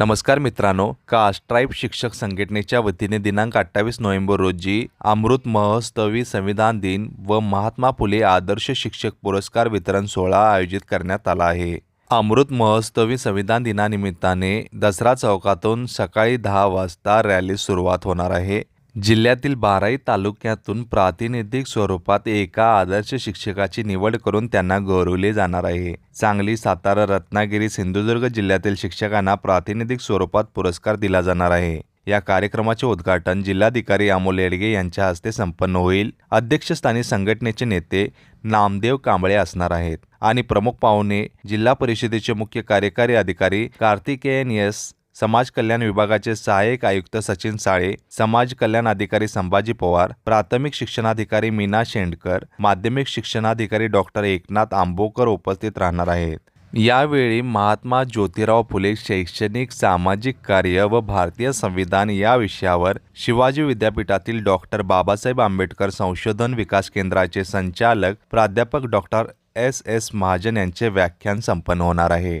नमस्कार मित्रांनो caste tribe शिक्षक संघटनेच्या वतीने दिनांक अठ्ठावीस नोव्हेंबर रोजी अमृत महोत्सवी संविधान दिन व महात्मा फुले आदर्श शिक्षक पुरस्कार वितरण सोहळा आयोजित करण्यात आला आहे. अमृत महोत्सवी संविधान दिनानिमित्ताने दसरा चौकातून सकाळी दहा वाजता रॅली सुरुवात होणार आहे. जिल्ह्यातील बाराही तालुक्यातून प्रातिनिधिक स्वरूपात एका आदर्श शिक्षकाची निवड करून त्यांना गौरवले जाणार आहे. सांगली सातारा रत्नागिरी सिंधुदुर्ग जिल्ह्यातील शिक्षकांना प्रातिनिधिक स्वरूपात पुरस्कार दिला जाणार आहे. या कार्यक्रमाचे उद्घाटन जिल्हाधिकारी अमोल येडगे यांच्या हस्ते संपन्न होईल. अध्यक्षस्थानी संघटनेचे नेते नामदेव कांबळे असणार आहेत. आणि प्रमुख पाहुणे जिल्हा परिषदेचे मुख्य कार्यकारी अधिकारी कार्तिकेयन एस. समाज कल्याण विभागाचे सहाय्यक आयुक्त सचिन साळे समाज कल्याण अधिकारी संभाजी पवार प्राथमिक शिक्षणाधिकारी मीना शेंडकर माध्यमिक शिक्षणाधिकारी डॉक्टर एकनाथ आंबोकर उपस्थित राहणार आहेत. यावेळी महात्मा ज्योतिराव फुले शैक्षणिक सामाजिक कार्य व भारतीय संविधान या विषयावर शिवाजी विद्यापीठातील डॉक्टर बाबासाहेब आंबेडकर संशोधन विकास केंद्राचे संचालक प्राध्यापक डॉक्टर एस. एस. महाजन यांचे व्याख्यान संपन्न होणार आहे.